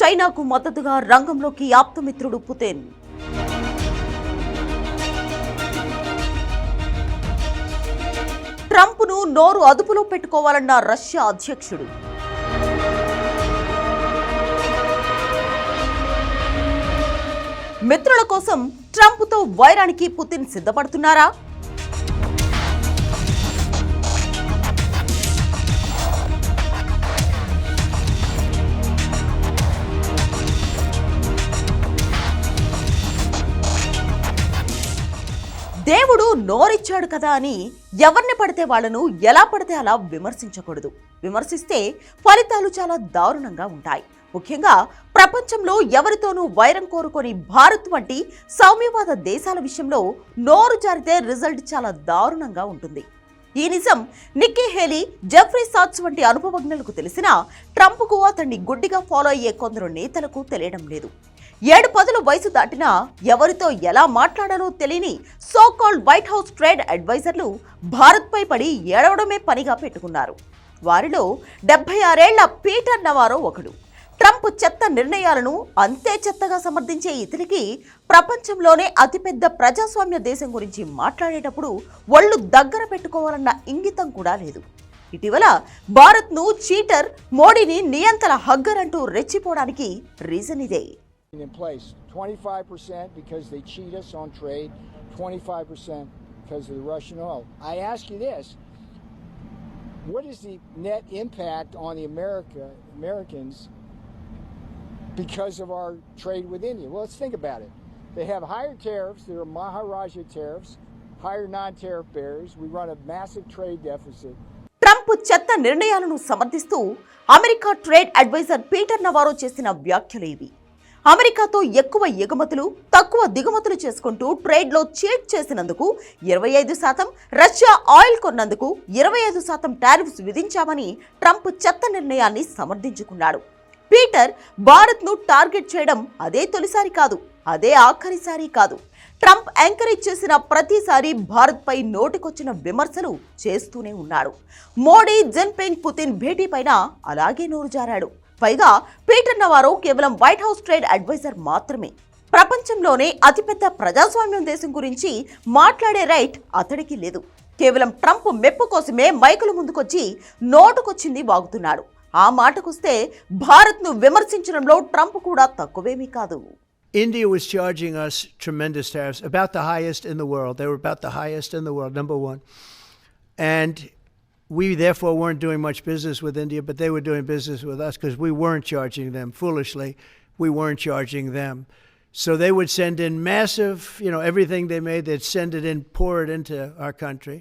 చైనాకు మద్దతుగా రంగంలోకి ఆప్తమిత్రుడు పుతిన్. ట్రంప్ను నోరు అదుపులో పెట్టుకోవాలన్న రష్యా అధ్యక్షుడు. మిత్రుల కోసం ట్రంప్తో వైరానికి పుతిన్ సిద్ధపడుతున్నారా? దేవుడు నోరిచ్చాడు కదా అని ఎవరిని పడితే వాళ్ళను ఎలా పడితే అలా విమర్శించకూడదు. విమర్శిస్తే ఫలితాలు చాలా దారుణంగా ఉంటాయి. ముఖ్యంగా ప్రపంచంలో ఎవరితోనూ వైరం కోరుకొని భారత్ వంటి సౌమ్యవాద దేశాల విషయంలో నోరు జారితే రిజల్ట్ చాలా దారుణంగా ఉంటుంది. ఈ నిజం నిక్కీ హేలీ జెఫ్రీ సాట్స్ వంటి అనుభవజ్ఞులకు తెలిసినా ట్రంప్కు అతన్ని గుడ్డిగా ఫాలో అయ్యే కొందరు నేతలకు తెలియడం లేదు. ఏడు పదుల వయసు దాటినా ఎవరితో ఎలా మాట్లాడాలో తెలియని so called White House trade అడ్వైజర్లు భారత్పై పడి ఏడవడమే పనిగా పెట్టుకున్నారు. వారిలో డెబ్బై ఆరేళ్ళ పీటర్ నవారో ఒకడు. ట్రంప్ చెత్త నిర్ణయాలను అంతే చెత్తగా సమర్థించే ఇతనికి ప్రపంచంలోనే అతిపెద్ద ప్రజాస్వామ్య దేశం గురించి మాట్లాడేటప్పుడు ఒళ్ళు దగ్గర పెట్టుకోవాలన్న ఇంగితం కూడా లేదు. ఇటీవల భారత్ను చీటర్ మోడీని నియంత్రణ హగ్గర్ అంటూ రెచ్చిపోవడానికి రీజన్ ఇదే. in place 25% because they cheat us on trade, 25% because of the Russian oil. I ask you this what is the net impact on the America Americans because of our trade with India? Well, let's think about it. They have higher tariffs, there are Maharaja tariffs, higher non tariff barriers. We run a massive trade deficit. Trump చెత్త నిర్ణయాలను సమర్థిస్తూ America trade adviser Peter Navarro చేసిన వ్యాఖ్యలు ఇవి అమెరికాతో ఎక్కువ ఎగుమతులు తక్కువ దిగుమతులు చేసుకుంటూ ట్రేడ్లో చీట్ చేసినందుకు ఇరవై ఐదు శాతం రష్యా ఆయిల్ కొన్నందుకు ఇరవై ఐదు శాతం టారిఫ్స్ విధించామని ట్రంప్ చెత్త నిర్ణయాన్ని సమర్థించుకున్నాడు. పీటర్ భారత్ను టార్గెట్ చేయడం అదే తొలిసారి కాదు అదే ఆఖరిసారి కాదు. ట్రంప్ ఎంకరేజ్ చేసిన ప్రతిసారి భారత్పై నోటికొచ్చిన విమర్శలు చేస్తూనే ఉన్నాడు. మోడీ జిన్పింగ్ పుతిన్ భేటీపైన అలాగే నోరు జారాడు. పైగా పీటర్ నవారో కేవలం వైట్ హౌస్ ట్రేడ్ అడ్వైజర్ మాత్రమే ప్రపంచంలోనే అతిపెద్ద ప్రజాస్వామ్యం దేశం గురించి మాట్లాడే రైట్ అతడికి లేదు కేవలం ట్రంప్ మెప్పు కోసమే మైకుల ముందుకొచ్చి నోటుకొచ్చింది వాగుతున్నాడు ఆ మాటకొస్తే భారత్ను విమర్శించడంలో ట్రంప్ కూడా తక్కువేమీ కాదు India was charging us tremendous tariffs, about the highest in the world. They were about the highest in the world, number one. And we therefore weren't doing much business with India, but they were doing business with us because we weren't charging them foolishly. We weren't charging them. So they would send in massive, you know, everything they made, they'd send it in, pour it into our country.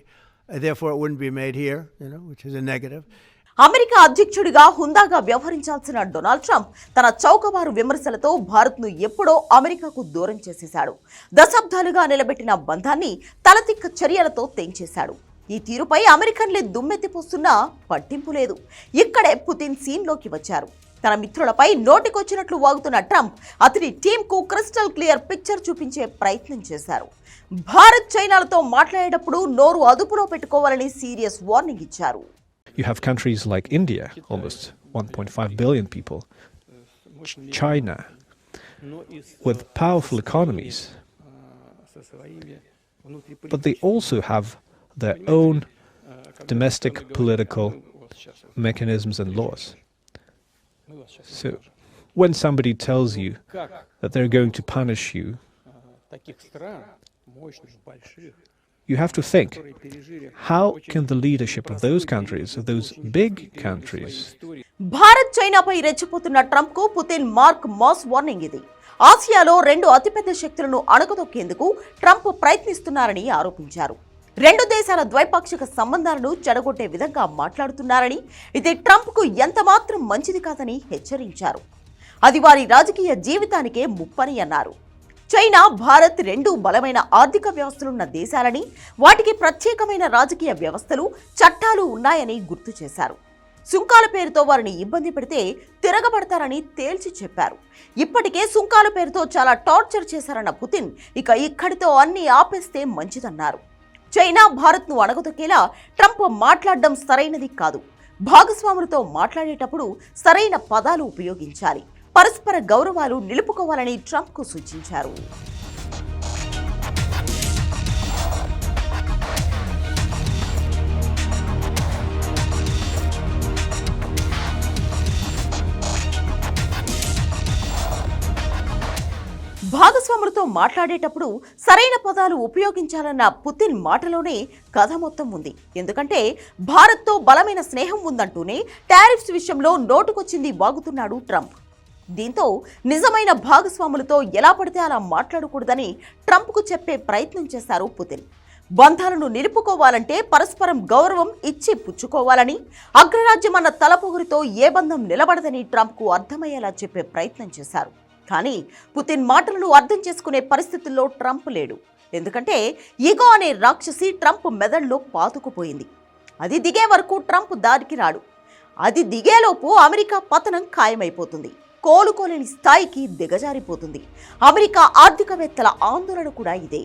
Therefore, it wouldn't be made here, you know, which is a negative. America అధ్యక్షుడిగా హుందాగా వ్యవహరించాల్సిన Donald Trump తన చౌకబారు విమర్శలతో భారత్ను ఎప్పుడో అమెరికాకు దూరం చేసేశాడు దశాబ్దాలుగా నిలబెట్టిన బంధాన్ని తలతిక్క చర్యలతో తెంచేశాడు ఈ తీరుపై అమెరికన్లే దుమ్మెత్తిపోస్తున్నా పట్టింపు లేదు. ఇక్కడే పుతిన్ సీన్లోకి వచ్చారు. తన మిత్రులపై నోటికొచ్చినట్లు వాగుతున్న ట్రంప్ అతని టీంకు క్రిస్టల్ క్లియర్ పిక్చర్ చూపించే ప్రయత్నం చేశారు. భారత్ చైనాలతో మాట్లాడేటప్పుడు నోరు అదుపులో పెట్టుకోవాలని సీరియస్ వార్నింగ్ ఇచ్చారు. You have countries like India, almost 1.5 billion people, China, with powerful economies, but they also have their own domestic political mechanisms and laws. So when somebody tells you that they're going to punish you, you have to think, how can the leadership of those countries, of those big countries... Bharat చైనాపై రెచ్చిపోతున్న ట్రంప్కు Putin mark mass warning ఇది ఆసియాలో రెండు అతిపెద్ద శక్తులను అణగదొక్కేందుకు Trump ప్రయత్నిస్తున్నారని ఆరోపించారు రెండు దేశాల ద్వైపాక్షిక సంబంధాలను చెడగొట్టే విధంగా మాట్లాడుతున్నారని ఇది ట్రంప్కు ఎంతమాత్రం మంచిది కాదని హెచ్చరించారు. అది వారి రాజకీయ జీవితానికే ముప్పని అన్నారు. చైనా భారత్ రెండు బలమైన ఆర్థిక వ్యవస్థలున్న దేశాలని వాటికి ప్రత్యేకమైన రాజకీయ వ్యవస్థలు చట్టాలు ఉన్నాయని గుర్తు చేశారు. సుంకాల పేరుతో వారిని ఇబ్బంది పెడితే తిరగబడతారని తేల్చి చెప్పారు. ఇప్పటికే సుంకాల పేరుతో చాలా టార్చర్ చేశారన్న పుతిన్ ఇక ఇక్కడితో అన్ని ఆపేస్తే మంచిదన్నారు. చైనా భారత్ను అణగదొక్కేలా ట్రంప్ మాట్లాడడం సరైనది కాదు. భాగస్వాములతో మాట్లాడేటప్పుడు సరైన పదాలు ఉపయోగించాలి. పరస్పర గౌరవాలు నిలుపుకోవాలని ట్రంప్కు సూచించారు. భాగస్వాములతో మాట్లాడేటప్పుడు సరైన పదాలు ఉపయోగించాలన్న పుతిన్ మాటలోనే కథ మొత్తం ఉంది. ఎందుకంటే భారత్తో బలమైన స్నేహం ఉందంటూనే టారిఫ్స్ విషయంలో నోటుకొచ్చింది వాగుతున్నాడు ట్రంప్. దీంతో నిజమైన భాగస్వాములతో ఎలా పడితే అలా మాట్లాడకూడదని ట్రంప్కు చెప్పే ప్రయత్నం చేశారు పుతిన్. బంధాలను నిలుపుకోవాలంటే పరస్పరం గౌరవం ఇచ్చి పుచ్చుకోవాలని అగ్రరాజ్యం అన్న తలపొగురితో ఏ బంధం నిలబడదని ట్రంప్కు అర్థమయ్యేలా చెప్పే ప్రయత్నం చేశారు. కానీ పుతిన్ మాటలను అర్థం చేసుకునే పరిస్థితుల్లో ట్రంప్ లేడు. ఎందుకంటే ఈగో అనే రాక్షసి ట్రంప్ మెదడులో పాతుకుపోయింది. అది దిగే వరకు ట్రంప్ దారికి రాడు. అది దిగేలోపు అమెరికా పతనం ఖాయమైపోతుంది. కోలుకోలేని స్థాయికి దిగజారిపోతుంది. అమెరికా ఆర్థికవేత్తల ఆందోళన కూడా ఇదే.